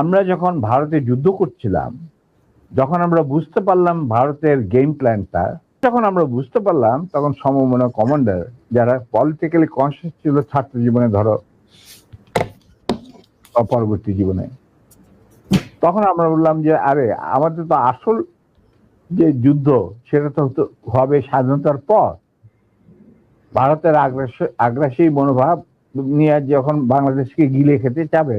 আমরা যখন ভারতে যুদ্ধ করছিলাম, যখন আমরা বুঝতে পারলাম ভারতের গেম প্ল্যানটা যখন আমরা বুঝতে পারলাম, তখন সমমনা কমান্ডার যারা পলিটিক্যালি কনসিয়াস ছিল ছাত্র জীবনে ধরো পরবর্তী জীবনে, তখন আমরা বললাম যে, আরে, আমাদের তো আসল যে যুদ্ধ, সেটা তো হবে স্বাধীনতার পর। ভারতের আগ্রাসী আগ্রাসী মনোভাব নিয়ে যখন বাংলাদেশকে গিলে খেতে যাবে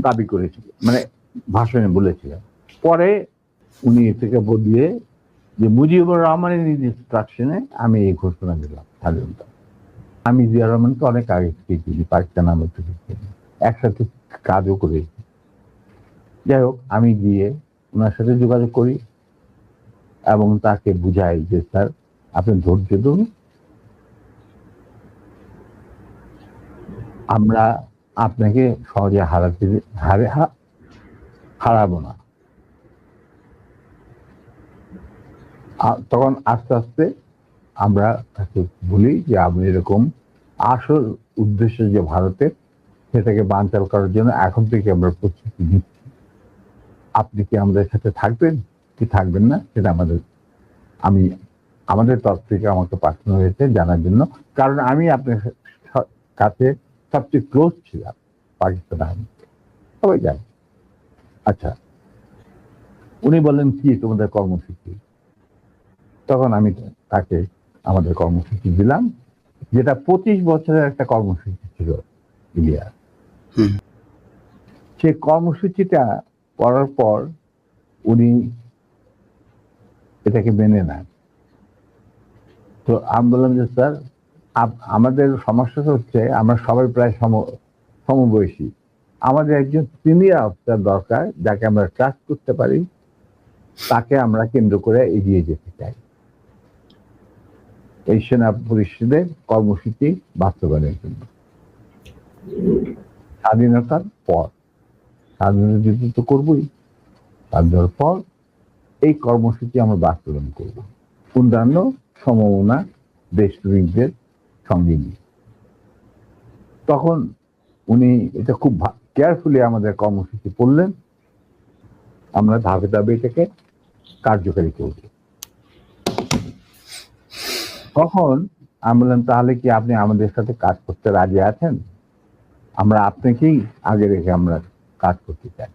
দাবি করেছিল মানে ভাষণে বলেছিলেন। পরে উনি থেকে বদলিয়ে যে মুজিবুর রহমানের ইনস্ট্রাকশনে আমি এই ঘোষণা দিলাম স্বাধীনতা। আমি জিয়া রহমানকে অনেক আগে থেকে চিনি, পাকিস্তান আমল থেকে। চিনি। একসাথে কাজও করেছি। যাই হোক, আমি গিয়ে ওনার সাথে যোগাযোগ করি এবং তাকে বুঝাই যে, স্যার, আপনি ধৈর্য ধরুন। আমরা আপনাকে সহজে হারাতে হারে হারাবো না। তখন আস্তে আস্তে আমরা তাকে বলি যে, আপনি এরকম আসল উদ্দেশ্য যে ভারতের, সেটাকে বানচাল করার জন্য এখন থেকে আমরা প্রস্তুতি নিচ্ছি। আপনি কি আমাদের সাথে থাকবেন? কি থাকবেন না? সেটা আমাদের, আমি, আমাদের তরফ থেকে আমাকে পাঠানো হয়েছে জানার জন্য। কারণ আমি আপনার কাছে সবচেয়ে ক্লোজ ছিলাম পাকিস্তান আর্মি সবাই জানে। আচ্ছা উনি বললেন কি তোমাদের কর্মসূচি? তখন আমি তাকে আমাদের কর্মসূচি দিলাম যেটা পঁচিশ বছরের একটা কর্মসূচি ছিল ইলিয়ার সে কর্মসূচিটা করার পর উনি এটাকে মেনে নেন। তো আমি বললাম যে স্যার আমাদের সমস্যাটা হচ্ছে আমরা সবাই প্রায় সম, সমবয়সী। আমাদের একজন সিনিয়র অফিসার দরকার যাকে আমরা ট্রাস্ট করতে পারি, তাকে আমরা কেন্দ্র করে এগিয়ে যেতে চাই। এই সেনা পরিষদের কর্মসূচি বাস্তবায়নের জন্য। স্বাধীনতার পর, স্বাধীনতা যুদ্ধ তো করবই, স্বাধীনতার পর এই কর্মসূচি আমরা বাস্তবায়ন করব। অন্যান্য সমমনা দেশপ্রেমিকদের সঙ্গে নিয়ে। তখন উনি এটা খুব কেয়ারফুলি আমাদের কর্মসূচি পড়লেন। আমরা ধাপে ধাপে এটাকে কার্যকারী করব। তখন আমি বললাম, তাহলে কি আপনি আমাদের সাথে কাজ করতে রাজি আছেন? আমরা আপনাকেই আগে রেখে আমরা কাজ করতে চাই।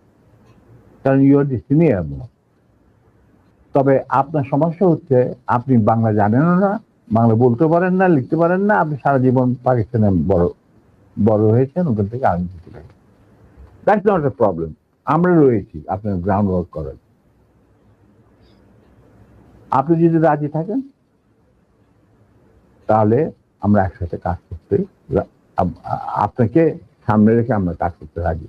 কারণ ইউ আর দি সিনিয়র তবে আপনার সমস্যা হচ্ছে, আপনি বাংলা জানেনও না বাংলা বলতে পারেন না, লিখতে পারেন না, আপনি সারা জীবন পাকিস্তানে বড় বড় হয়েছেন, ওখান থেকে আর্মি দিতে পারেন দ্যাটস নট এ প্রবলেম আমরা রয়েছি, আপনার গ্রাউন্ড ওয়ার্ক করার। আপনি যদি রাজি থাকেন, তাহলে আমরা একসাথে কাজ করতে আপনাকে সামনে রেখে আমরা কাজ করতে রাজি।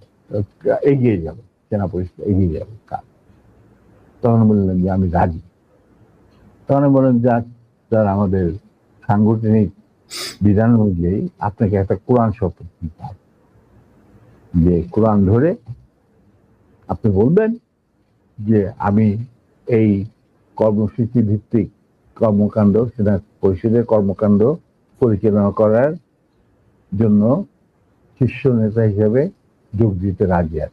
এগিয়ে যাব, সেনা পরিষদ এগিয়ে যাবে কাজ। তখন বললেন যে আমি রাজি। তখন বললেন যা স্যার, আমাদের সাংগঠনিক বিধান অনুযায়ী আপনাকে একটা কোরআন শপথ দিতে হবে। যে কোরআন ধরে আপনি বলবেন যে আমি এই কর্মসূচি ভিত্তিক কর্মকাণ্ড সেনা পরিষদের কর্মকাণ্ড পরিচালনা করার জন্য শীর্ষ নেতা হিসেবে যোগ দিতে রাজি আছে।